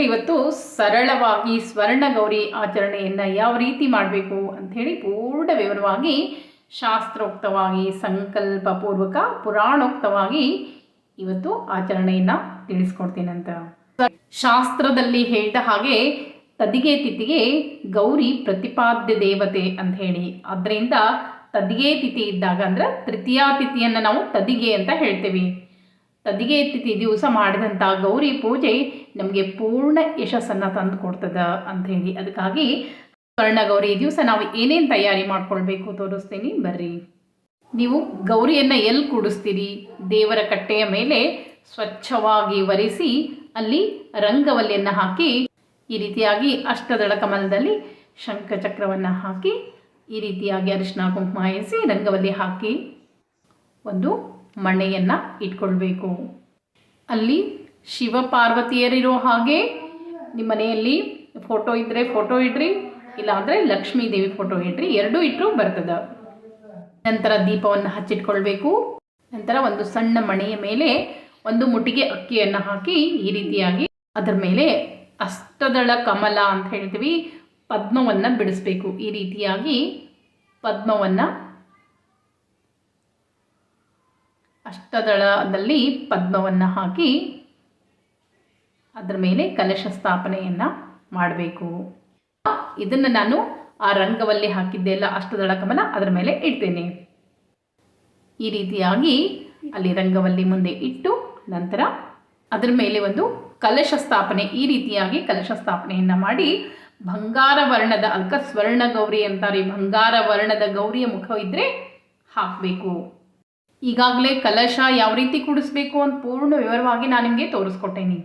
ಇವತ್ತು ಸರಳವಾಗಿ ಸ್ವರ್ಣ ಗೌರಿ ಆಚರಣೆಯನ್ನು ಯಾವ ರೀತಿ ಮಾಡಬೇಕು ಅಂಥೇಳಿ ಪೂರ್ಣ ವಿವರವಾಗಿ ಶಾಸ್ತ್ರೋಕ್ತವಾಗಿ, ಸಂಕಲ್ಪಪೂರ್ವಕ, ಪುರಾಣೋಕ್ತವಾಗಿ ಇವತ್ತು ಆಚರಣೆಯನ್ನು ತಿಳಿಸ್ಕೊಡ್ತೀನಂತ. ಶಾಸ್ತ್ರದಲ್ಲಿ ಹೇಳಿದ ಹಾಗೆ ತದಿಗೆ ತಿಥಿಗೆ ಗೌರಿ ಪ್ರತಿಪಾದ್ಯ ದೇವತೆ ಅಂತ ಹೇಳಿ. ಅದರಿಂದ ತದಿಗೆ ತಿಥಿ ಇದ್ದಾಗ ಅಂದ್ರೆ ತೃತೀಯ ತಿಥಿಯನ್ನು ನಾವು ತದಿಗೆ ಅಂತ ಹೇಳ್ತೇವೆ. ತದಿಗೆ ಎತ್ತಿತಿ ದಿವಸ ಮಾಡಿದಂಥ ಗೌರಿ ಪೂಜೆ ನಮಗೆ ಪೂರ್ಣ ಯಶಸ್ಸನ್ನು ತಂದು ಕೊಡ್ತದ ಅಂತ ಹೇಳಿ. ಅದಕ್ಕಾಗಿ ಗೌರಿ ದಿವಸ ನಾವು ಏನೇನು ತಯಾರಿ ಮಾಡ್ಕೊಳ್ಬೇಕು ತೋರಿಸ್ತೀನಿ. ಬರ್ರಿ. ನೀವು ಗೌರಿಯನ್ನು ಎಲ್ಲಿ ಕೂಡಿಸ್ತೀರಿ? ದೇವರ ಕಟ್ಟೆಯ ಮೇಲೆ ಸ್ವಚ್ಛವಾಗಿ ಒರೆಸಿ ಅಲ್ಲಿ ರಂಗವಲ್ಲಿಯನ್ನು ಹಾಕಿ, ಈ ರೀತಿಯಾಗಿ ಅಷ್ಟದಳ ಕಮಲದಲ್ಲಿ ಶಂಖಚಕ್ರವನ್ನು ಹಾಕಿ, ಈ ರೀತಿಯಾಗಿ ಅರಿಶಿನ ಕುಂಕುಮ ಎಸಿ ರಂಗವಲ್ಲಿ ಹಾಕಿ ಒಂದು ಮಣೆಯನ್ನು ಇಟ್ಕೊಳ್ಬೇಕು. ಅಲ್ಲಿ ಶಿವ ಪಾರ್ವತಿಯರಿರೋ ಹಾಗೆ ನಿಮ್ಮ ಮನೆಯಲ್ಲಿ ಫೋಟೋ ಇದ್ದರೆ ಫೋಟೋ ಇಡ್ರಿ, ಇಲ್ಲಾಂದರೆ ಲಕ್ಷ್ಮೀ ದೇವಿ ಫೋಟೋ ಇಡ್ರಿ, ಎರಡೂ ಇಟ್ಟರು ಬರ್ತದೆ. ನಂತರ ದೀಪವನ್ನು ಹಚ್ಚಿಟ್ಕೊಳ್ಬೇಕು. ನಂತರ ಒಂದು ಸಣ್ಣ ಮಣೆಯ ಮೇಲೆ ಒಂದು ಮುಟ್ಟಿಗೆ ಅಕ್ಕಿಯನ್ನು ಹಾಕಿ ಈ ರೀತಿಯಾಗಿ ಅದರ ಮೇಲೆ ಅಷ್ಟದಳ ಕಮಲ ಅಂತ ಹೇಳ್ತೀವಿ, ಪದ್ಮವನ್ನು ಬಿಡಿಸ್ಬೇಕು. ಈ ರೀತಿಯಾಗಿ ಪದ್ಮವನ್ನು ಅಷ್ಟದಳದಲ್ಲಿ ಪದ್ಮವನ್ನು ಹಾಕಿ ಅದರ ಮೇಲೆ ಕಲಶ ಸ್ಥಾಪನೆಯನ್ನು ಮಾಡಬೇಕು. ಇದನ್ನು ನಾನು ಆ ರಂಗವಲ್ಲಿ ಹಾಕಿದ್ದೆಲ್ಲ ಅಷ್ಟದಳ ಕಮಲ ಅದರ ಮೇಲೆ ಇಡ್ತೇನೆ. ಈ ರೀತಿಯಾಗಿ ಅಲ್ಲಿ ರಂಗವಲ್ಲಿ ಮುಂದೆ ಇಟ್ಟು ನಂತರ ಅದರ ಮೇಲೆ ಒಂದು ಕಲಶ ಸ್ಥಾಪನೆ, ಈ ರೀತಿಯಾಗಿ ಕಲಶ ಸ್ಥಾಪನೆಯನ್ನು ಮಾಡಿ ಬಂಗಾರ ವರ್ಣದ ಅಲ್ಕ ಸ್ವರ್ಣ ಗೌರಿ ಅಂತಾರೆ. ಬಂಗಾರ ವರ್ಣದ ಗೌರಿಯ ಮುಖ ಇದ್ದರೆ ಹಾಕಬೇಕು. ಈಗಾಗಲೇ ಕಲಶ ಯಾವ ರೀತಿ ಕುಡಿಸ್ಬೇಕು ಅಂತ ಪೂರ್ಣ ವಿವರವಾಗಿ ನಾನು ನಿಮಗೆ ತೋರಿಸ್ಕೊಟ್ಟೇನಿ.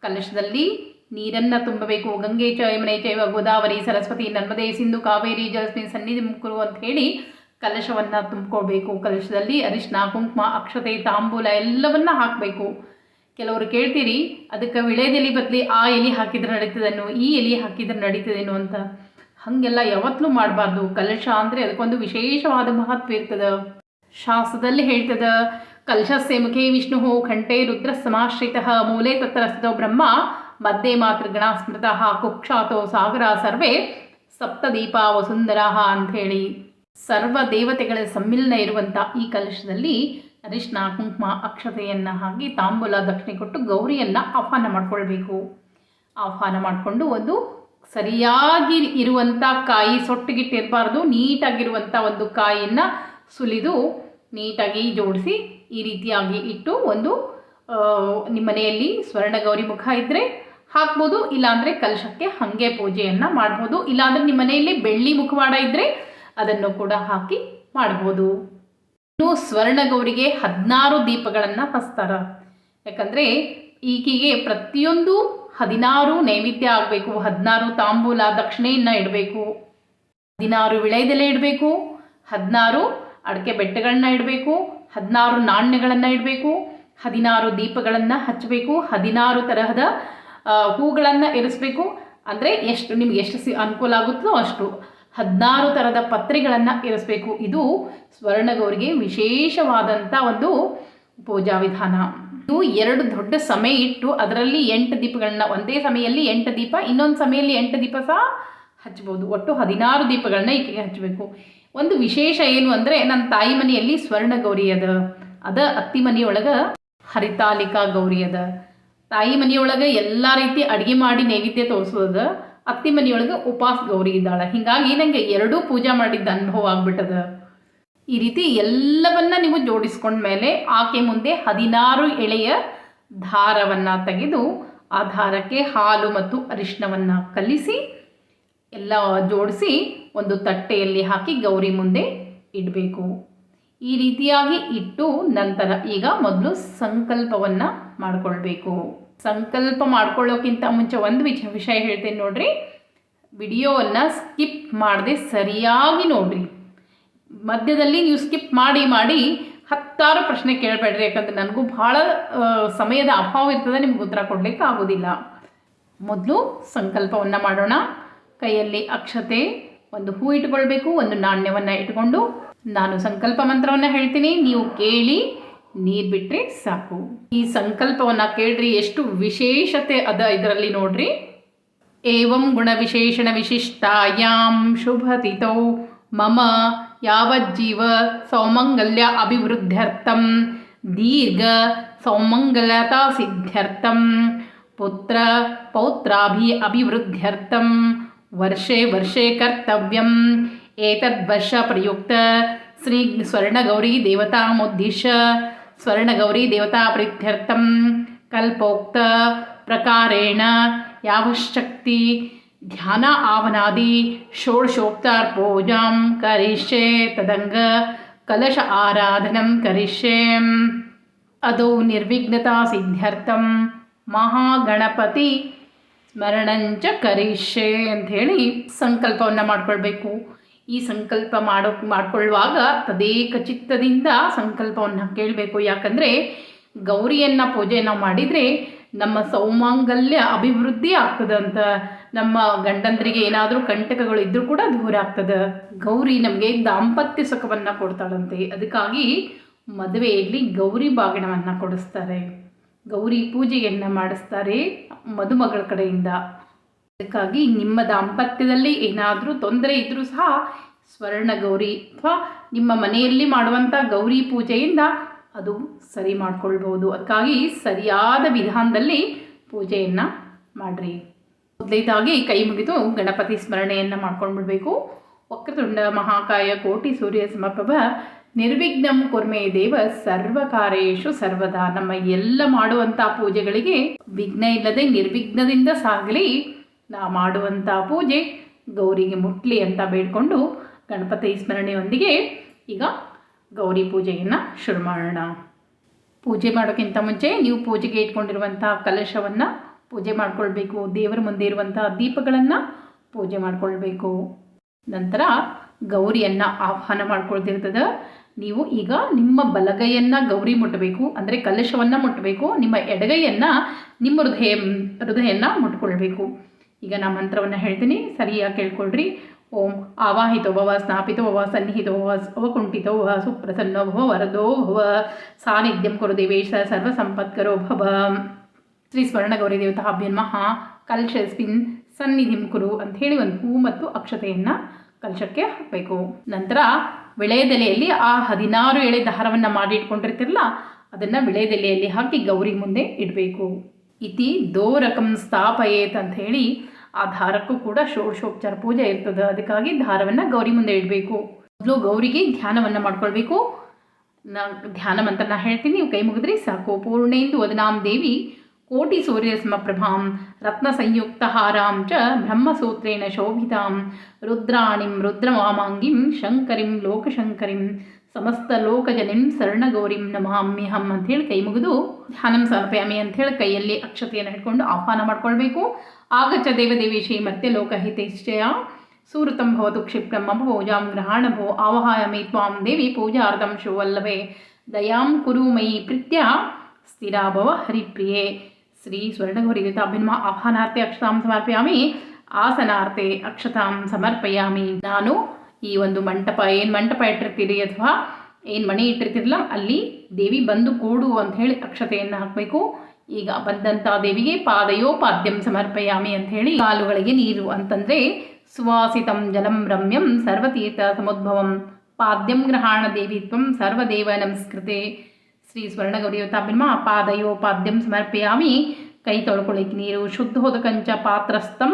ಕಲಶದಲ್ಲಿ ನೀರನ್ನು ತುಂಬಬೇಕು. ಗಂಗೆ ಚಯಮನೆ ಯಮುನೆ ಚೈವ ಗೋದಾವರಿ, ಸರಸ್ವತಿ, ನರ್ಮದೆ, ಸಿಂಧು, ಕಾವೇರಿ ಜಲಸ್ಮಿ ಸನ್ನಿಧಿ ಮುಕ್ಕರು ಅಂತ ಹೇಳಿ ಕಲಶವನ್ನು ತುಂಬ್ಕೊಳ್ಬೇಕು. ಕಲಶದಲ್ಲಿ ಅರಿಶಿನ ಕುಂಕುಮ, ಅಕ್ಷತೆ, ತಾಂಬೂಲ ಎಲ್ಲವನ್ನ ಹಾಕಬೇಕು. ಕೆಲವರು ಕೇಳ್ತೀರಿ, ಅದಕ್ಕೆ ವಿಳೆದೆಲೆ ಬದಲಿ ಆ ಎಲೆ ಹಾಕಿದ್ರೆ ನಡೀತದೇನು? ಈ ಎಲೆ ಹಾಕಿದ್ರೆ ನಡೀತದೇನು? ಅಂತ. ಹಾಗೆಲ್ಲ ಯಾವತ್ತೂ ಮಾಡಬಾರ್ದು. ಕಲಶ ಅಂದರೆ ಅದಕ್ಕೊಂದು ವಿಶೇಷವಾದ ಮಹತ್ವ ಇರ್ತದೆ. ಶಾಸ್ತ್ರದಲ್ಲಿ ಹೇಳ್ತದ, ಕಲಶಸ್ಯ ಮುಖೇ ವಿಷ್ಣು ಘಂಟೆ ರುದ್ರ ಸಮಾಶ್ರಿತ ಮೂಲೆ ತತ್ರ ಬ್ರಹ್ಮ ಮಧ್ಯೆ ಮಾತೃ ಗಣ ಸ್ಮೃತ ಕುಕ್ಷಾತೋ ಸಾಗರ ಸರ್ವೇ, ಸಪ್ತದೀಪ ವಸುಂದರ ಹೇಳಿ ಸರ್ವ ದೇವತೆಗಳ ಸಮ್ಮಿಲನ ಇರುವಂಥ ಈ ಕಲಶದಲ್ಲಿ ಅರಿಶಿನ, ಕುಂಕುಮ, ಅಕ್ಷತೆಯನ್ನು ಹಾಕಿ ತಾಂಬೂಲ, ದಕ್ಷಿಣೆ ಕೊಟ್ಟು ಗೌರಿಯನ್ನು ಆಹ್ವಾನ ಮಾಡ್ಕೊಳ್ಬೇಕು. ಆಹ್ವಾನ ಮಾಡಿಕೊಂಡು ಒಂದು ಸರಿಯಾಗಿ ಇರುವಂಥ ಕಾಯಿ ಸೊಟ್ಟಿಗಿಟ್ಟಿರಬಾರ್ದು ನೀಟಾಗಿರುವಂಥ ಒಂದು ಕಾಯಿಯನ್ನು ಸುಲಿದು ನೀಟಾಗಿ ಜೋಡಿಸಿ ಈ ರೀತಿಯಾಗಿ ಇಟ್ಟು ಒಂದು ನಿಮ್ಮ ಮನೆಯಲ್ಲಿ ಸ್ವರ್ಣ ಗೌರಿ ಮುಖ ಇದ್ದರೆ ಹಾಕ್ಬೋದು, ಇಲ್ಲಾಂದರೆ ಕಲಶಕ್ಕೆ ಹಾಗೆ ಪೂಜೆಯನ್ನು ಮಾಡ್ಬೋದು, ಇಲ್ಲಾಂದರೆ ನಿಮ್ಮ ಮನೆಯಲ್ಲಿ ಬೆಳ್ಳಿ ಮುಖವಾಡ ಇದ್ದರೆ ಅದನ್ನು ಕೂಡ ಹಾಕಿ ಮಾಡ್ಬೋದು. ಇನ್ನು ಸ್ವರ್ಣ ಗೌರಿಗೆ ಹದಿನಾರು ದೀಪಗಳನ್ನು ಹಚ್ತಾರ ಯಾಕಂದರೆ ಈಕೆಗೆ ಪ್ರತಿಯೊಂದು ಹದಿನಾರು ನೈವೇದ್ಯ ಆಗಬೇಕು, ಹದಿನಾರು ತಾಂಬೂಲ ದಕ್ಷಿಣೆಯನ್ನು ಇಡಬೇಕು, ಹದಿನಾರು ವಿಳೆದೆಲೆ ಇಡಬೇಕು, ಹದಿನಾರು ಅಡಿಕೆ ಬೆಟ್ಟಗಳನ್ನ ಇಡಬೇಕು, ಹದಿನಾರು ನಾಣ್ಯಗಳನ್ನು ಇಡಬೇಕು, ಹದಿನಾರು ದೀಪಗಳನ್ನು ಹಚ್ಚಬೇಕು, ಹದಿನಾರು ತರಹದ ಹೂಗಳನ್ನು ಇರಿಸ್ಬೇಕು. ಅಂದರೆ ಎಷ್ಟು, ನಿಮ್ಗೆ ಎಷ್ಟು ಸಿ ಅನುಕೂಲ ಆಗುತ್ತೋ ಅಷ್ಟು ಹದಿನಾರು ಥರದ ಪತ್ರಿಗಳನ್ನು ಇರಿಸ್ಬೇಕು. ಇದು ಸ್ವರ್ಣಗೌರಿಗೆ ವಿಶೇಷವಾದಂಥ ಒಂದು ಪೂಜಾ ವಿಧಾನ. ಇದು ಎರಡು ದೊಡ್ಡ ಸಮಯ ಇಟ್ಟು ಅದರಲ್ಲಿ ಎಂಟು ದೀಪಗಳನ್ನ, ಒಂದೇ ಸಮಯದಲ್ಲಿ ಎಂಟು ದೀಪ, ಇನ್ನೊಂದು ಸಮಯದಲ್ಲಿ ಎಂಟು ದೀಪ ಸಹ ಹಚ್ಬೋದು. ಒಟ್ಟು ಹದಿನಾರು ದೀಪಗಳನ್ನ ಈಕೆಗೆ ಹಚ್ಚಬೇಕು. ಒಂದು ವಿಶೇಷ ಏನು ಅಂದರೆ ನನ್ನ ತಾಯಿ ಮನೆಯಲ್ಲಿ ಸ್ವರ್ಣ ಗೌರಿ ಅದ. ಅದ ಅತ್ತಿ ಮನೆಯೊಳಗೆ ಹರಿತಾಲಿಕಾ ಗೌರಿ ಅದ. ತಾಯಿ ಮನೆಯೊಳಗೆ ಎಲ್ಲ ರೀತಿ ಅಡುಗೆ ಮಾಡಿ ನೈವೇದ್ಯ ತೋರಿಸೋದ. ಅತ್ತಿ ಮನೆಯೊಳಗೆ ಉಪಾಸ ಗೌರಿ ಇದ್ದಾಳೆ. ಹೀಗಾಗಿ ನನಗೆ ಎರಡೂ ಪೂಜೆ ಮಾಡಿದ್ದ ಅನುಭವ ಆಗ್ಬಿಟ್ಟದ. ಈ ರೀತಿ ಎಲ್ಲವನ್ನ ನೀವು ಜೋಡಿಸ್ಕೊಂಡ ಮೇಲೆ ಆಕೆ ಮುಂದೆ ಹದಿನಾರು ಎಳೆಯ ದಾರವನ್ನು ತೆಗೆದು ಆ ದಾರಕ್ಕೆ ಹಾಲು ಮತ್ತು ಅರಿಶಿನವನ್ನು ಕಲಿಸಿ, ಎಲ್ಲ ಜೋಡಿಸಿ ಒಂದು ತಟ್ಟೆಯಲ್ಲಿ ಹಾಕಿ ಗೌರಿ ಮುಂದೆ ಇಡಬೇಕು. ಈ ರೀತಿಯಾಗಿ ಇಟ್ಟು ನಂತರ ಈಗ ಮೊದಲು ಸಂಕಲ್ಪವನ್ನು ಮಾಡಿಕೊಳ್ಬೇಕು. ಸಂಕಲ್ಪ ಮಾಡ್ಕೊಳ್ಳೋಕ್ಕಿಂತ ಮುಂಚೆ ಒಂದು ವಿಚ, ವಿಷಯ ಹೇಳ್ತೇನೆ ನೋಡ್ರಿ. ವಿಡಿಯೋವನ್ನು ಸ್ಕಿಪ್ ಮಾಡದೆ ಸರಿಯಾಗಿ ನೋಡ್ರಿ. ಮಧ್ಯದಲ್ಲಿ ನೀವು ಸ್ಕಿಪ್ ಮಾಡಿ ಮಾಡಿ ಹತ್ತಾರು ಪ್ರಶ್ನೆ ಕೇಳಬೇಡ್ರಿ, ಯಾಕಂದ್ರೆ ನನಗೂ ಭಾಳ ಸಮಯದ ಅಭಾವ ಇರ್ತದೆ, ನಿಮ್ಗೆ ಉತ್ತರ ಕೊಡಲಿಕ್ಕೆ ಆಗೋದಿಲ್ಲ. ಮೊದಲು ಸಂಕಲ್ಪವನ್ನು ಮಾಡೋಣ. ಕೈಯಲ್ಲಿ ಅಕ್ಷತೆ ಒಂದು ಹೂ ಇಟ್ಕೊಳ್ಬೇಕು, ಒಂದು ನಾಣ್ಯವನ್ನು ಇಟ್ಕೊಂಡು ನಾನು ಸಂಕಲ್ಪ ಮಂತ್ರವನ್ನು ಹೇಳ್ತೀನಿ. ನೀವು ಕೇಳಿ, ನೀರು ಬಿಟ್ಟರೆ ಸಾಕು. ಈ ಸಂಕಲ್ಪವನ್ನು ಕೇಳ್ರಿ, ಎಷ್ಟು ವಿಶೇಷತೆ ಅದ ಇದರಲ್ಲಿ ನೋಡ್ರಿ. ಏವಂ ಗುಣವಿಶೇಷಣ ವಿಶಿಷ್ಟಾಯಾಂ ಶುಭತಿಥೌ. ಮಮ ಯಾವಜ್ಜೀವ ಸೌಮಂಗಲ್ಯ ಅಭಿವೃದ್ಧ್ಯರ್ಥಂ. ದೀರ್ಘ ಸೌಮಂಗಲತಾ ಸಿದ್ಧ್ಯರ್ಥಂ. ಪುತ್ರ ಪೌತ್ರಾಭಿ ಅಭಿವೃದ್ಧ್ಯರ್ಥಂ. वर्षे वर्षे कर्तव्यम्। एतद्वर्षप्रयुक्त श्री स्वर्णगौरीदेवतामुद्दिश्य स्वर्णगौरीदेवताप्रीत्यर्थं कल्पोक्तप्रकारेण यावश्चक्ति ध्यान आवनादि षोडशोक्तार्पूजां करिष्ये। तदङ्ग कलश आराधनं करिष्ये। आदौ निर्विघ्नतासिद्ध्यर्थं महागणपति ಸ್ಮರಣಂಚ ಅಂತ ಹೇಳಿ ಸಂಕಲ್ಪವನ್ನು ಮಾಡ್ಕೊಳ್ಬೇಕು. ಈ ಸಂಕಲ್ಪ ಮಾಡೋ, ಮಾಡಿಕೊಳ್ಳುವಾಗ ತದೇಕ ಚಿತ್ತದಿಂದ ಸಂಕಲ್ಪವನ್ನು ಕೇಳಬೇಕು. ಯಾಕಂದರೆ ಗೌರಿಯನ್ನು ಪೂಜೆ ನಾವು ಮಾಡಿದರೆ ನಮ್ಮ ಸೌಮಾಂಗಲ್ಯ ಅಭಿವೃದ್ಧಿ ಆಗ್ತದಂತ ನಮ್ಮ ಗಂಡಂದ್ರಿಗೆ ಏನಾದರೂ ಕಂಟಕಗಳು ಇದ್ದರೂ ಕೂಡ ದೂರ ಆಗ್ತದೆ. ಗೌರಿ ನಮಗೆ ದಾಂಪತ್ಯ ಸುಖವನ್ನು ಕೊಡ್ತಾಳಂತೆ. ಅದಕ್ಕಾಗಿ ಮದುವೆಯಲ್ಲಿ ಗೌರಿ ಬಾಗಿಣವನ್ನು ಕೊಡಿಸ್ತಾರೆ. ಗೌರಿ ಪೂಜೆಯನ್ನು ಮಾಡಿಸ್ತಾರೆ ಮದುಮಗಳ ಕಡೆಯಿಂದ. ಅದಕ್ಕಾಗಿ ನಿಮ್ಮ ದಾಂಪತ್ಯದಲ್ಲಿ ಏನಾದರೂ ತೊಂದರೆ ಇದ್ದರೂ ಸಹ ಸ್ವರ್ಣ ಗೌರಿ ಅಥವಾ ನಿಮ್ಮ ಮನೆಯಲ್ಲಿ ಮಾಡುವಂಥ ಗೌರಿ ಪೂಜೆಯಿಂದ ಅದು ಸರಿ ಮಾಡಿಕೊಳ್ಬೋದು ಅದಕ್ಕಾಗಿ ಸರಿಯಾದ ವಿಧಾನದಲ್ಲಿ ಪೂಜೆಯನ್ನು ಮಾಡಿರಿ. ಮೊದಲೇದಾಗಿ ಕೈ ಮುಗಿದು ಗಣಪತಿ ಸ್ಮರಣೆಯನ್ನು ಮಾಡ್ಕೊಂಡ್ಬಿಡ್ಬೇಕು. ವಕ್ರತುಂಡ ಮಹಾಕಾಯ ಕೋಟಿ ಸೂರ್ಯ ಸಮಪ್ರಭ ನಿರ್ವಿಘ್ನಂ ಕುರ್ಮೆ ದೇವ ಸರ್ವಕಾರ್ಯೇಶು ಸರ್ವದಾ. ನಮ್ಮ ಎಲ್ಲ ಮಾಡುವಂಥ ಪೂಜೆಗಳಿಗೆ ವಿಘ್ನ ಇಲ್ಲದೆ ನಿರ್ವಿಘ್ನದಿಂದ ಸಾಗಲಿ. ನಾ ಮಾಡುವಂಥ ಪೂಜೆ ಗೌರಿಗೆ ಮುಟ್ಲಿ ಅಂತ ಬೇಡ್ಕೊಂಡು ಗಣಪತಿ ಸ್ಮರಣೆಯೊಂದಿಗೆ ಈಗ ಗೌರಿ ಪೂಜೆಯನ್ನು ಶುರು ಮಾಡೋಣ. ಪೂಜೆ ಮಾಡೋಕ್ಕಿಂತ ಮುಂಚೆ ನೀವು ಪೂಜೆಗೆ ಇಟ್ಕೊಂಡಿರುವಂಥ ಕಲಶವನ್ನು ಪೂಜೆ ಮಾಡಿಕೊಳ್ಬೇಕು. ದೇವರ ಮುಂದೆ ಇರುವಂಥ ದೀಪಗಳನ್ನು ಪೂಜೆ ಮಾಡಿಕೊಳ್ಬೇಕು. ನಂತರ ಗೌರಿಯನ್ನು ಆಹ್ವಾನ ಮಾಡ್ಕೊಳ್ತಿರ್ತದೆ. ನೀವು ಈಗ ನಿಮ್ಮ ಬಲಗೈಯನ್ನು ಗೌರಿ ಮುಟ್ಟಬೇಕು, ಅಂದರೆ ಕಲಶವನ್ನು ಮುಟ್ಟಬೇಕು, ನಿಮ್ಮ ಎಡಗೈಯನ್ನು ನಿಮ್ಮ ಹೃದಯ ಹೃದಯನ ಮುಟ್ಕೊಳ್ಬೇಕು. ಈಗ ನಾ ಮಂತ್ರವನ್ನು ಹೇಳ್ತೀನಿ, ಸರಿಯಾಗಿ ಕೇಳ್ಕೊಳ್ರಿ. ಓಂ ಆವಾಹಿತೋ ಭವ, ಸ್ನಾಪಿತೋ ಭವ, ಸನ್ನಿಹಿತೋ ಭವ ಅವಕುಂಠಿತೋ ಭವ, ಸುಪ್ರಸನ್ನೋ ಭವ, ವರದೋ ಭವ ಸಾನ್ನಿಧ್ಯಂ ಕುರು ದೇವೇಶ ಸರ್ವ ಸಂಪತ್ಕರೋ ಭವ. ಶ್ರೀ ಸ್ವರ್ಣಗೌರಿ ದೇವತಾ ಅಭ್ಯನ್ಮಃ ಕಲ್ಶಸ್ಮಿನ್ ಸನ್ನಿಧಿಂ ಕುರು ಅಂತ ಹೇಳಿ ಒಂದು ಹೂ ಮತ್ತು ಅಕ್ಷತೆಯನ್ನು ಕಲಶಕ್ಕೆ ಹಾಕಬೇಕು. ನಂತರ ವಿಳೆಯದೆಲೆಯಲ್ಲಿ ಆ ಹದಿನಾರು ಎಳೆ ದಾರವನ್ನು ಮಾಡಿ ಇಟ್ಕೊಂಡಿರ್ತಿರಲ್ಲ, ಅದನ್ನು ವಿಳೆಯದೆಲೆಯಲ್ಲಿ ಹಾಕಿ ಗೌರಿ ಮುಂದೆ ಇಡಬೇಕು. ಇತಿ ದೋರಕಂ ಸ್ಥಾಪಯೇತ್ ಅಂತ ಹೇಳಿ ಆ ದಾರಕ್ಕೂ ಕೂಡ ಷೋಡಶೋಪಚಾರ ಪೂಜೆ ಇರ್ತದೆ. ಅದಕ್ಕಾಗಿ ದಾರವನ್ನು ಗೌರಿ ಮುಂದೆ ಇಡಬೇಕು. ಮೊದಲು ಗೌರಿಗೆ ಧ್ಯಾನವನ್ನು ಮಾಡ್ಕೊಳ್ಬೇಕು. ನಾ ಧ್ಯಾನ ಮಂತ್ರನ ಹೇಳ್ತೀನಿ, ನೀವು ಕೈ ಮುಗಿದ್ರಿ ಸಾಕು. ಪೂರ್ಣೇಂದು ವದನಾಂ ದೇವಿ ಕೋಟಿ ಸೂರ್ಯಸ್ಮಪ್ರಭಾಂ ರತ್ನ ಸಂಯುಕ್ತಹಾರಾಂ ಚ ಬ್ರಹ್ಮಸೂತ್ರೇಣ ಶೋಭಿತಾಂ ರುದ್ರಾಣಿಂ ರುದ್ರವಾಮಾಂಗಿಂ ಶಂಕರಿಂ ಲೋಕಶಂಕರಿಂ ಸಮಸ್ತ ಲೋಕಜನಿಂ ಶರಣಗೌರಿಂ ನಮಾಮ್ಯಹಂ ಅಂಥೇಳಿ ಕೈ ಮುಗಿದು ಧ್ಯಾನಂ ಸಮರ್ಪಯಾಮಿ ಅಂಥೇಳಿ ಕೈಯಲ್ಲಿ ಅಕ್ಷತೆಯನ್ನು ಹಿಡ್ಕೊಂಡು ಆಹ್ವಾನ ಮಾಡ್ಕೊಳ್ಬೇಕು. ಆಗಚ್ಚ ದೇವದೇವೇಶಿ ಮತ್ತೆ ಲೋಕಹಿತೈಶ್ಚಯ. ಸೂರತಂ ಭವತು ಕ್ಷಿಪ್ರಂ ಪೂಜಾಂ ಗ್ರಹಾಣ ಭೋ ಆವಹಾಯಮಿ ತ್ವಾಂ ದೇವಿ ಪೂಜಾರ್ಧಂ ಶುವಲ್ಲಭೆ. ದಯಾಂ ಕುರು ಮಯಿ ಪ್ರೀತ್ಯ. ಸ್ಥಿರಾ ಭವ ಹರಿಪ್ರಿಯೆ. ಶ್ರೀ ಸ್ವರ್ಣಗೌರಿ ದೇವತಾಭಿನ್ಮ ಆಹ್ವಾನಾರ್ಥೆ ಅಕ್ಷತಾಂ ಸಮರ್ಪಯಾಮಿ ಆಸನಾರ್ಥೆ ಅಕ್ಷತಾಂ ಸಮರ್ಪಯಾಮಿ ನಾನು ಈ ಒಂದು ಮಂಟಪ, ಏನು ಮಂಟಪ ಇಟ್ಟಿರ್ತೀರಿ ಅಥವಾ ಏನು ಮಣಿ ಇಟ್ಟಿರ್ತಿರಲ್ಲ, ಅಲ್ಲಿ ದೇವಿ ಬಂದು ಕೂಡು ಅಂತ ಹೇಳಿ ಅಕ್ಷತೆಯನ್ನು ಹಾಕಬೇಕು. ಈಗ ಬಂದಂಥ ದೇವಿಗೆ ಪಾದಯೋ ಪಾದ್ಯಂ ಸಮರ್ಪಯಾಮಿ ಅಂತ ಹೇಳಿ ಕಾಲುಗಳಿಗೆ ನೀರು ಅಂತಂದರೆ ಸುವಾಸಿತಂ ಜಲಂ ರಮ್ಯಂ ಸರ್ವತೀರ್ಥ ಸಮುದ್ಭವಂ. ಪಾದ್ಯಂ ಗ್ರಹಾಣ ದೇವಿತ್ವಂ ಸರ್ವದೇವ ನಮಸ್ಕೃತೆ. ಶ್ರೀ ಸ್ವರ್ಣಗೌರಿ ತಾಭಿನ್ಮ ಪಾದಯೋ ಪಾದ್ಯಂ ಸಮರ್ಪಯಾಮಿ. ಕೈ ತೊಳ್ಕೊಳ್ಳಿಕ್ಕೆ ನೀರು ಶುದ್ಧೋದಕಂಚ ಪಾತ್ರಸ್ಥಂ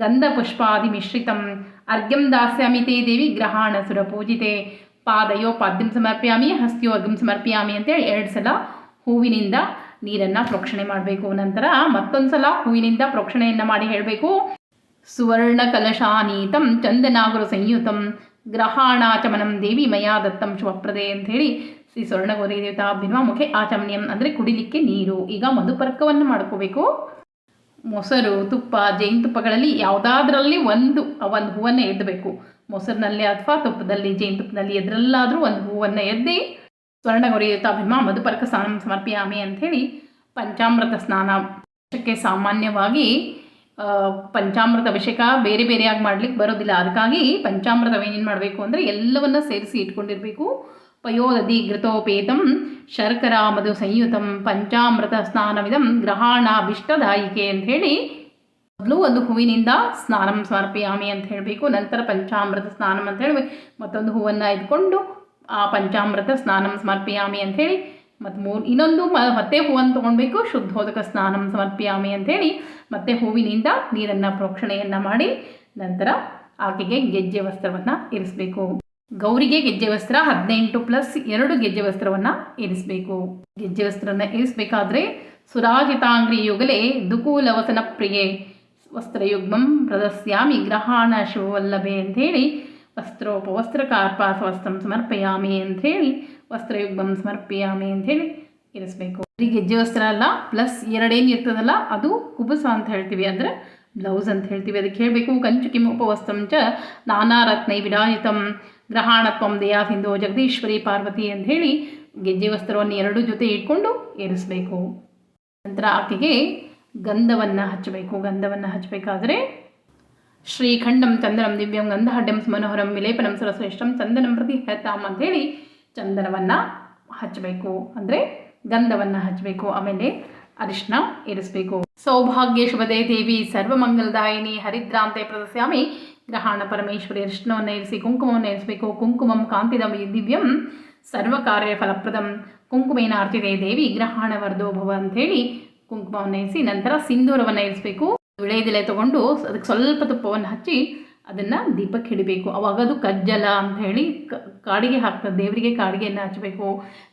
ಗಂಧಪುಷ್ಪಾದಿ ಮಿಶ್ರಿತಂ. ಅರ್ಘ್ಯಂ ದಾಸ್ಯಾಮಿ ತೇ ದೇವಿ ಗ್ರಹಾಣ ಸುರಪೂಜಿತೆ ಪಾದಯೋ ಪಾದ್ಯಂ ಸಮರ್ಪ್ಯಾಮಿ ಹಸ್ತಿಯೋ ಅರ್ಘ್ಯಂ ಸಮರ್ಪ್ಯಾಮಿ ಅಂತೇಳಿ ಎರಡು ಸಲ ಹೂವಿನಿಂದ ನೀರನ್ನು ಪ್ರೋಕ್ಷಣೆ ಮಾಡಬೇಕು. ನಂತರ ಮತ್ತೊಂದು ಸಲ ಹೂವಿನಿಂದ ಪ್ರೋಕ್ಷಣೆಯನ್ನು ಮಾಡಿ ಹೇಳಬೇಕು. ಸುವರ್ಣ ಕಲಶಾನೀತಂ ಚಂದನಾಗುರು ಸಂಯುತಂ. ಗ್ರಹಾಣಾಚಮನಂ ದೇವಿ ಮಯಾ ದತ್ತಂ ಶುಭಪ್ರದೆ ಅಂಥೇಳಿ ಶ್ರೀ ಸ್ವರ್ಣಗೌರಿ ದೇವತಾಭಿನ್ವ ಮುಖೆ ಆಚಮನಿಯಂ ಅಂದರೆ ಕುಡಿಲಿಕ್ಕೆ ನೀರು. ಈಗ ಮಧುಪರ್ಕವನ್ನು ಮಾಡ್ಕೋಬೇಕು. ಮೊಸರು, ತುಪ್ಪ ಜೇನುತುಪ್ಪಗಳಲ್ಲಿ ಯಾವುದಾದ್ರಲ್ಲಿ ಒಂದು ಒಂದು ಹೂವನ್ನು ಎದ್ದಬೇಕು ಮೊಸರಿನಲ್ಲಿ ಅಥವಾ ತುಪ್ಪದಲ್ಲಿ ಜೇನುತುಪ್ಪದಲ್ಲಿ ಎದ್ರಲ್ಲಾದರೂ ಒಂದು ಹೂವನ್ನು ಎದ್ದಿ ಸ್ವರ್ಣಗೌರಿ ಭಿನ್ವಾ ಮಧುಪರ್ಕ ಸ್ನಾನ ಸಮರ್ಪಿಯಾಮಿ ಅಂಥೇಳಿ ಪಂಚಾಮೃತ ಸ್ನಾನ ಕ್ಕೆ ಸಾಮಾನ್ಯವಾಗಿ ಪಂಚಾಮೃತ ಅಭಿಷೇಕ ಬೇರೆ ಬೇರೆಯಾಗಿ ಮಾಡ್ಲಿಕ್ಕೆ ಬರೋದಿಲ್ಲ. ಅದಕ್ಕಾಗಿ ಪಂಚಾಮೃತ ಏನೇನು ಮಾಡಬೇಕು ಅಂದರೆ ಎಲ್ಲವನ್ನ ಸೇರಿಸಿ ಇಟ್ಕೊಂಡಿರಬೇಕು. ಪಯೋದಧಿ ಘೃತೋಪೇತಂ ಶರ್ಕರ ಮಧು ಸಂಯುತಂ ಪಂಚಾಮೃತ ಸ್ನಾನವಿದಂ ಗ್ರಹಾಣಾಭಿಷ್ಟದಾಯಿಕೆ ಅಂತ ಹೇಳಿ ಮೊದಲು ಒಂದು ಹೂವಿನಿಂದ ಸ್ನಾನಂ ಸಮರ್ಪಯಾಮಿ ಅಂತ ಹೇಳಬೇಕು ನಂತರ ಪಂಚಾಮೃತ ಸ್ನಾನಂ ಅಂತ ಹೇಳಿ ಮತ್ತೊಂದು ಹೂವನ್ನು ಇದ್ಕೊಂಡು ಆ ಪಂಚಾಮೃತ ಸ್ನಾನಂ ಸಮರ್ಪಯಾಮಿ ಅಂತ ಹೇಳಿ ಮತ್ತು ಮೂರು ಇನ್ನೊಂದು ಮ, ಮತ್ತೆ ಹೂವನ್ನು ತೊಗೊಳ್ಬೇಕು ಶುದ್ಧೋದಕ ಸ್ನಾನಂ ಸಮರ್ಪಯಾಮಿ ಅಂಥೇಳಿ, ಮತ್ತೆ ಹೂವಿನಿಂದ ನೀರನ್ನು ಪ್ರೋಕ್ಷಣೆಯನ್ನು ಮಾಡಿ, ನಂತರ ಆಕೆಗೆ ಗೆಜ್ಜೆ ವಸ್ತ್ರವನ್ನು ಇರಿಸಬೇಕು. ಗೌರಿಗೆ ಗೆಜ್ಜೆ ವಸ್ತ್ರ ಹದಿನೆಂಟು ಪ್ಲಸ್ ಎರಡು ಗೆಜ್ಜೆ ವಸ್ತ್ರವನ್ನು ಇರಿಸಬೇಕು. ಗೆಜ್ಜೆ ವಸ್ತ್ರನ ಇರಿಸಬೇಕಾದ್ರೆ ಸುರಾಜಿತಾಂಗ್ರಿ ಯುಗಲೆ ದುಕೂಲವಸನ ಪ್ರಿಯೆ. ವಸ್ತ್ರಯುಗ್ಮಂ ಪ್ರದಸ್ಯಾಮಿ ಗ್ರಹಾಣ ಶಿವವಲ್ಲಭೆ ಅಂಥೇಳಿ ವಸ್ತ್ರೋಪವಸ್ತ್ರ ಕಾರ್ಪಾಸ ವಸ್ತ್ರಂ ಸಮರ್ಪಯಾಮಿ ಅಂಥೇಳಿ ವಸ್ತ್ರಯುಗ್ಮಂ ಸಮರ್ಪಯಾಮಿ ಅಂಥೇಳಿ ಇರಿಸಬೇಕು. ಗೆಜ್ಜೆ ವಸ್ತ್ರ ಅಲ್ಲ ಪ್ಲಸ್ ಎರಡೇನು ಇರ್ತದಲ್ಲ, ಅದು ಕುಬುಸ ಅಂತ ಹೇಳ್ತೀವಿ. ಅಂದರೆ ಬ್ಲೌಸ್ ಅಂತ ಹೇಳ್ತೀವಿ. ಅದಕ್ಕೆ ಹೇಳಬೇಕು, ಕಂಚು ಕಿಮುಪವಸ್ತ್ರಂ ಚ ನಾನಾ ರತ್ನೈ ವಿರಾಜಿತಂ ಗ್ರಹಾಣತ್ವಂ ದಯಾ ಸಿಂಧು ಜಗದೀಶ್ವರಿ ಪಾರ್ವತಿ ಅಂತ ಹೇಳಿ ಗೆಜ್ಜೆ ವಸ್ತ್ರವನ್ನು ಎರಡು ಜೊತೆ ಇಟ್ಕೊಂಡು ಏರಿಸಬೇಕು. ನಂತರ ಆಕೆಗೆ ಗಂಧವನ್ನು ಹಚ್ಚಬೇಕು. ಗಂಧವನ್ನು ಹಚ್ಚಬೇಕಾದ್ರೆ ಶ್ರೀಖಂಡಂ ಚಂದನಂ ದಿವ್ಯಂ ಗಂಧಹಡ್ಯಂ ಮನೋಹರಂ ವಿಲೇಪನಂ ಸರಶ್ರೇಷ್ಠಂ ಚಂದನಂ ಪ್ರತಿ ಹೇತಾಮ್ ಅಂಥೇಳಿ ಚಂದನವನ್ನು ಹಚ್ಚಬೇಕು. ಅಂದರೆ ಗಂಧವನ್ನು ಹಚ್ಚಬೇಕು. ಆಮೇಲೆ ಅರಿಶಿನ ಇರಿಸಬೇಕು ಸೌಭಾಗ್ಯ ಶುಭದೇ ದೇವಿ ಸರ್ವಮಂಗಲದಾಯಿನಿ ಹರಿದ್ರಾಂತೆ ಪ್ರದಸ್ಯಾಮಿ. ಗ್ರಹಾಣ ಪರಮೇಶ್ವರಿ ಅರಿಶಿನವನ್ನು ಇರಿಸಿ ಕುಂಕುಮವನ್ನು ಇರಿಸಬೇಕು ಕುಂಕುಮಂ ಕಾಂತಿದ ದಿವ್ಯಂ ಸರ್ವ ಕಾರ್ಯ ಫಲಪ್ರದಂ. ಕುಂಕುಮೇನ ಅರ್ಚಿತೆ ದೇವಿ ಗ್ರಹಣ ವರ್ಧೋಭವ ಅಂಥೇಳಿ ಕುಂಕುಮವನ್ನು ಇರಿಸಿ ನಂತರ ಸಿಂಧೂರವನ್ನು ಇರಿಸಬೇಕು ವಿಳೆದೆಲೆ ತಗೊಂಡು ಅದಕ್ಕೆ ಸ್ವಲ್ಪ ತುಪ್ಪವನ್ನು ಹಚ್ಚಿ ಅದನ್ನು ದೀಪಕ್ಕೆ ಹಿಡಿಬೇಕು ಅವಾಗ ಅದು ಕಜ್ಜಲ ಅಂತ ಹೇಳಿ ಕಾಡಿಗೆ ಹಾಕ್ತದೆ. ದೇವರಿಗೆ ಕಾಡಿಗೆಯನ್ನು ಹಚ್ಚಬೇಕು.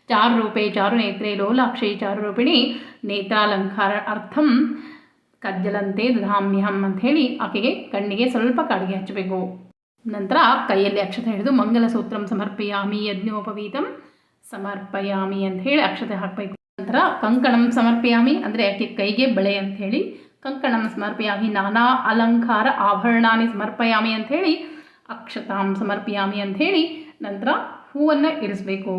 ಚಾರು ರೂಪೆ ಚಾರು ನೇತ್ರೆ ಲೋಲಾಕ್ಷಿ ಚಾರು ರೂಪಿಣಿ ನೇತ್ರಾಲಂಕಾರ ಅರ್ಥಂ ಕಜ್ಜಲಂತೆ ಧಾಮ್ಯಹಂ ಅಂತ ಹೇಳಿ ಆಕೆಗೆ ಕಣ್ಣಿಗೆ ಸ್ವಲ್ಪ ಕಾಡಿಗೆ ಹಚ್ಚಬೇಕು. ನಂತರ ಕೈಯಲ್ಲಿ ಅಕ್ಷತೆ ಹಿಡಿದು ಮಂಗಲ ಸೂತ್ರಂ ಸಮರ್ಪಯಾಮಿ ಯಜ್ಞೋಪವೀತಂ ಸಮರ್ಪಯಾಮಿ ಅಂತ ಹೇಳಿ ಅಕ್ಷತೆ ಹಾಕಬೇಕು. ನಂತರ ಕಂಕಣಂ ಸಮರ್ಪಯಾಮಿ ಅಂದರೆ ಆಕೆ ಕೈಗೆ ಬಳೆ ಅಂತ ಹೇಳಿ ಕಂಕಣಂ ಸಮರ್ಪಯಾಮಿ ನಾನಾ ಅಲಂಕಾರ ಆಭರಣಾನಿ ಸಮರ್ಪಯಾಮಿ ಅಂತ ಹೇಳಿ ಅಕ್ಷತಾಂ ಸಮರ್ಪಯಾಮಿ ಅಂತ ಹೇಳಿ ನಂತರ ಹೂವನ್ನು ಇರಿಸಬೇಕು.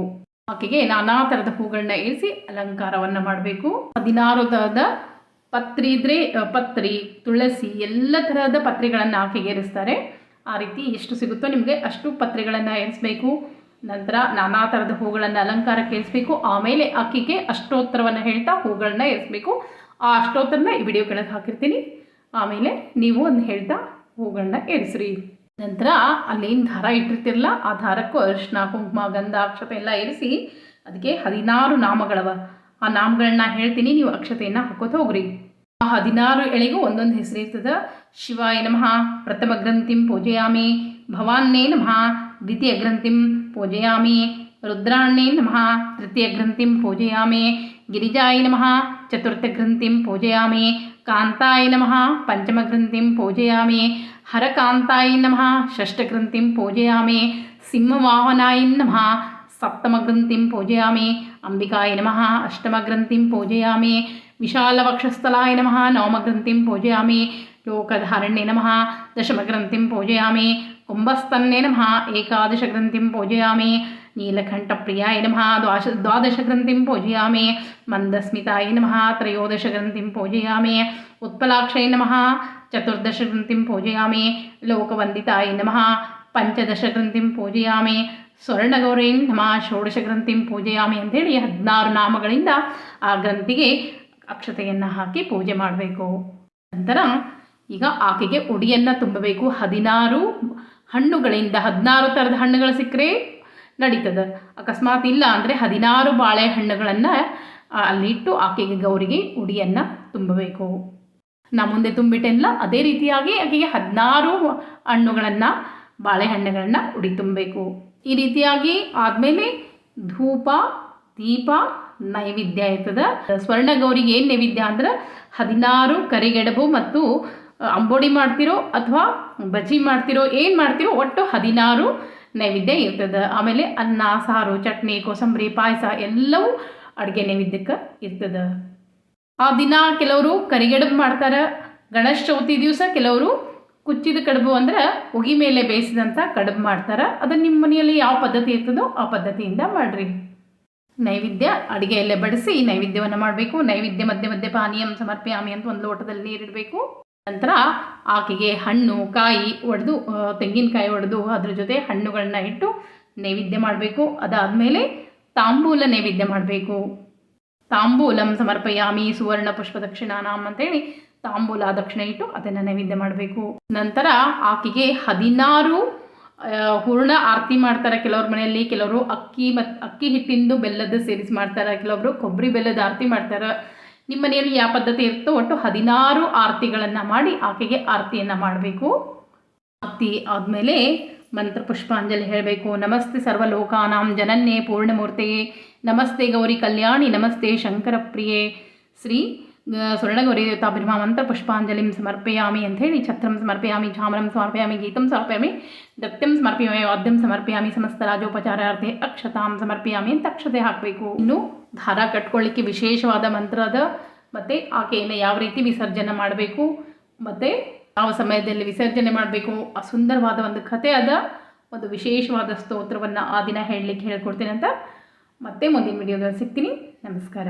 ಆಕೆಗೆ ನಾನಾ ಥರದ ಹೂಗಳನ್ನ ಇರಿಸಿ ಅಲಂಕಾರವನ್ನು ಮಾಡಬೇಕು. ಹದಿನಾರು ಥರದ ಪತ್ರಿ ಇದ್ರೆ ಪತ್ರಿ, ತುಳಸಿ ಎಲ್ಲ ಥರದ ಪತ್ರೆಗಳನ್ನು ಹಾಕಿ ಏರಿಸ್ತಾರೆ ಆ ರೀತಿ ಎಷ್ಟು ಸಿಗುತ್ತೋ ನಿಮಗೆ ಅಷ್ಟು ಪತ್ರೆಗಳನ್ನು ಏರಿಸಬೇಕು. ನಂತರ ನಾನಾ ಥರದ ಹೂಗಳನ್ನು ಅಲಂಕಾರಕ್ಕೆ ಏರಿಸಬೇಕು. ಆಮೇಲೆ ಅಕ್ಕಿಗೆ ಅಷ್ಟೋತ್ತರವನ್ನು ಹೇಳ್ತಾ ಹೂಗಳನ್ನ ಇರಿಸಬೇಕು ಆ ಅಷ್ಟೋತ್ತರನ ಈ ವಿಡಿಯೋ ಕೆಳಗೆ ಹಾಕಿರ್ತೀನಿ. ಆಮೇಲೆ ನೀವು ಒಂದು ಹೇಳ್ತಾ ಹೂಗಳನ್ನ ಇರಿಸ್ರಿ ನಂತರ ಅಲ್ಲೇನು ದಾರ ಇಟ್ಟಿರ್ತಿರಲ್ಲ, ಆ ದಾರಕ್ಕೂ ಅರಿಶಿನ, ಕುಂಕುಮ ಗಂಧ ಅಕ್ಷತೆ ಎಲ್ಲ ಇರಿಸಿ ಅದಕ್ಕೆ ಹದಿನಾರು ನಾಮಗಳವ. ಆ ನಾಮಗಳನ್ನ ಹೇಳ್ತೀನಿ, ನೀವು ಅಕ್ಷತೆಯನ್ನು ಹಾಕೋತ ಹೋಗ್ರಿ. ಆ ಹದಿನಾರು ಎಳೆಗೂ ಒಂದೊಂದು ಹೆಸರು ಇರ್ತದೆ. ಶಿವಾಯ ನಮಃ, ಪ್ರಥಮ ಗ್ರಂಥಿಂ ಪೂಜೆಯಾಮಿ, ಭವಾನ್ನೇ ನಮಃ, ದ್ವಿತೀಯ ಗ್ರಂಥಿಂ ಪೂಜೆಯಾಮಿ, ರುದ್ರಾಣ್ಣೇ ನಮಃ, ತೃತೀಯ ಗ್ರಂಥಿಂ ಪೂಜೆಯಾಮಿ, ಗಿರಿಜಾಯ ನಮಃ, ಚತುರ್ಥ ಗ್ರಂಥಿಂ ಪೂಜೆಯಾಮಿ, ಕಾಂತಾಯ ನಮಃ, ಪಂಚಮ ಗ್ರಂಥಿಂ ಪೂಜೆಯಾಮಿ, ಹರಕಾಂತಾಯ ನಮಃ ಷಷ್ಠಗ್ರಂಥಿಂ ಪೂಜೆಯಾಮಿ, ಸಿಂಹವಾಹನಾಯ ನಮಃ సప్తమగ్రంథిం పూజయామి అంబికాయ నమ అష్టమగ్రంథిం పూజయామి విశాలవక్షస్థలాయ నమ నవమగ్రంథిం పూజయామి లోకధారణ్యే నమ దశమగ్రంథిం పూజయామి కుంభస్తన్నే నమ ఏకాదశగ్రంథిం పూజయామి నీలకంఠప్రియాయ నమ ద్వాదశ ద్వాదశగ్రంథిం పూజయామి మందస్మితాయ నమ త్రయోదశగ్రంథిం పూజయామి उत्पलाक्षय नमः चतुर्दशग्रन्थिं पूजयामि। लोकवन्दिताय नमः पञ्चदशग्रन्थिं पूजयामि। ಸ್ವರ್ಣಗೌರೀನ್ ಷೋಡಶ ಗ್ರಂಥಿಂ ಪೂಜೆಯಾಮಿ ಅಂಥೇಳಿ ಹದಿನಾರು ನಾಮಗಳಿಂದ ಆ ಗ್ರಂಥಿಗೆ ಅಕ್ಷತೆಯನ್ನು ಹಾಕಿ ಪೂಜೆ ಮಾಡಬೇಕು. ನಂತರ ಈಗ ಆಕೆಗೆ ಉಡಿಯನ್ನು ತುಂಬಬೇಕು. ಹದಿನಾರು ಹಣ್ಣುಗಳಿಂದ ಹದಿನಾರು ಥರದ ಹಣ್ಣುಗಳು ಸಿಕ್ಕರೆ ನಡೀತದೆ. ಅಕಸ್ಮಾತ್ ಇಲ್ಲ ಅಂದರೆ ಹದಿನಾರು ಬಾಳೆಹಣ್ಣುಗಳನ್ನು ಅಲ್ಲಿಟ್ಟು ಆಕೆಗೆ ಗೌರಿಗೆ ಉಡಿಯನ್ನು ತುಂಬಬೇಕು. ನಾ ಮುಂದೆ ತುಂಬಿಟ್ಟೆಲ್ಲ ಅದೇ ರೀತಿಯಾಗಿ ಆಕೆಗೆ ಹದಿನಾರು ಹಣ್ಣುಗಳನ್ನು ಬಾಳೆಹಣ್ಣುಗಳನ್ನು ಉಡಿ ತುಂಬಬೇಕು. ಈ ರೀತಿಯಾಗಿ ಆದಮೇಲೆ ಧೂಪ, ದೀಪ, ನೈವೇದ್ಯ ಇರ್ತದೆ. ಸ್ವರ್ಣ ಗೌರಿಗೆ ಏನು ನೈವೇದ್ಯ ಅಂದ್ರೆ ಹದಿನಾರು ಕರಿಗೆಡಬು ಮತ್ತು ಅಂಬೋಡಿ ಮಾಡ್ತಿರೋ ಅಥವಾ ಬಜ್ಜಿ ಮಾಡ್ತಿರೋ ಏನು ಮಾಡ್ತಿರೋ ಒಟ್ಟು ಹದಿನಾರು ನೈವೇದ್ಯ ಇರ್ತದೆ. ಆಮೇಲೆ ಅನ್ನ, ಸಾರು, ಚಟ್ನಿ, ಕೋಸಂಬರಿ, ಪಾಯಸ ಎಲ್ಲವೂ ಅಡುಗೆ ನೈವೇದ್ಯಕ್ಕೆ ಇರ್ತದೆ. ಆ ದಿನ ಕೆಲವರು ಕರಿಗೆಡಬು ಮಾಡ್ತಾರೆ. ಗಣೇಶ ಚೌತಿ ದಿವಸ ಕೆಲವರು ಕುಚ್ಚಿದ ಕಡುಬು ಅಂದ್ರೆ ಉಗಿ ಮೇಲೆ ಬೇಯಿಸಿದಂಥ ಕಡುಬು ಮಾಡ್ತಾರೆ. ಅದು ನಿಮ್ಮ ಮನೆಯಲ್ಲಿ ಯಾವ ಪದ್ಧತಿ ಇರ್ತದೋ ಆ ಪದ್ಧತಿಯಿಂದ ಮಾಡಿರಿ. ನೈವೇದ್ಯ ಅಡುಗೆಯಲ್ಲೇ ಬಡಿಸಿ ನೈವೇದ್ಯವನ್ನು ಮಾಡಬೇಕು. ನೈವೇದ್ಯ ಮಧ್ಯ ಮಧ್ಯೆ ಪಾನೀಯಂ ಸಮರ್ಪಯಾಮಿ ಅಂತ ಒಂದು ಲೋಟದಲ್ಲಿ ನೀರಿಡಬೇಕು ನಂತರ ಆಕೆಗೆ ಹಣ್ಣು, ಕಾಯಿ ಒಡೆದು ತೆಂಗಿನಕಾಯಿ ಒಡೆದು ಅದ್ರ ಜೊತೆ ಹಣ್ಣುಗಳನ್ನ ಇಟ್ಟು ನೈವೇದ್ಯ ಮಾಡಬೇಕು. ಅದಾದಮೇಲೆ ತಾಂಬೂಲ ನೈವೇದ್ಯ ಮಾಡಬೇಕು. ತಾಂಬೂಲಂ ಸಮರ್ಪಯಾಮಿ ಸುವರ್ಣ ಪುಷ್ಪ ದಕ್ಷಿಣಾನಾಮ್ ಅಂತೇಳಿ ತಾಂಬೂಲ ದಕ್ಷಿಣ ಇಟ್ಟು ಅದನ್ನು ನೈವೇದ್ಯ ಮಾಡಬೇಕು. ನಂತರ ಆಕೆಗೆ ಹದಿನಾರು ಹೂರ್ಣ ಆರತಿ ಮಾಡ್ತಾರೆ ಕೆಲವ್ರ ಮನೆಯಲ್ಲಿ. ಕೆಲವರು ಅಕ್ಕಿ ಮತ್ತು ಅಕ್ಕಿ ಹಿಟ್ಟಿಂದು ಬೆಲ್ಲದ ಸೇರಿಸಿ ಮಾಡ್ತಾರೆ. ಕೆಲವೊಬ್ರು ಕೊಬ್ಬರಿ ಬೆಲ್ಲದ ಆರತಿ ಮಾಡ್ತಾರೆ. ನಿಮ್ಮ ಮನೆಯಲ್ಲಿ ಯಾವ ಪದ್ಧತಿ ಇರುತ್ತೋ ಒಟ್ಟು ಹದಿನಾರು ಆರತಿಗಳನ್ನು ಮಾಡಿ ಆಕೆಗೆ ಆರತಿಯನ್ನು ಮಾಡಬೇಕು. ಆರತಿ ಆದಮೇಲೆ ಮಂತ್ರ ಪುಷ್ಪಾಂಜಲಿ ಹೇಳಬೇಕು. ನಮಸ್ತೆ ಸರ್ವಲೋಕಾನಾಂ ಜನನ್ಯೇ ಪೂರ್ಣಮೂರ್ತೆಯೇ. ನಮಸ್ತೆ ಗೌರಿ ಕಲ್ಯಾಣಿ, ನಮಸ್ತೆ ಶಂಕರ ಪ್ರಿಯೆ ಶ್ರೀ ಮಂತ್ರ ಪುಷ್ಪಾಂಜಲಿಂ ಸಮರ್ಪಯಾಮಿ ಹೇಳಿ ಛತ್ರಂ ಸಮರ್ಪಯಾಮಿ ಝಾಮರಂ ಸಮರ್ಪಯಾಮಿ, ಗೀತಂ ಸಮರ್ಪಯಾಮಿ, ದತ್ತಂ ಸಮರ್ಪಯಾಮಿ, ವಾದ್ಯಂ ಸಮರ್ಪಯಾಮಿ, ಸಮಸ್ತ ರಾಜೋಪಚಾರಾರ್ಥೆ ಅಕ್ಷತಾಂ ಸಮರ್ಪಯಾಮಿ ಅಂತ ಅಕ್ಷತೆ ಹಾಕಬೇಕು. ಇನ್ನು ದಾರ ಕಟ್ಕೊಳ್ಳಿಕ್ಕೆ ವಿಶೇಷವಾದ ಮಂತ್ರದ ಮತ್ತು ಆಕೆಯನ್ನು ಯಾವ ರೀತಿ ವಿಸರ್ಜನೆ ಮಾಡಬೇಕು, ಮತ್ತು ಯಾವ ಸಮಯದಲ್ಲಿ ವಿಸರ್ಜನೆ ಮಾಡಬೇಕು, ಆ ಸುಂದರವಾದ ಒಂದು ಕಥೆ ಅದ ಒಂದು ವಿಶೇಷವಾದ ಸ್ತೋತ್ರವನ್ನು ಆ ದಿನ ಹೇಳಲಿಕ್ಕೆ ಹೇಳ್ಕೊಡ್ತೀನಿ ಅಂತ ಮತ್ತೆ ಮುಂದಿನ ವಿಡಿಯೋದಲ್ಲಿ ಸಿಗ್ತೀನಿ. ನಮಸ್ಕಾರ.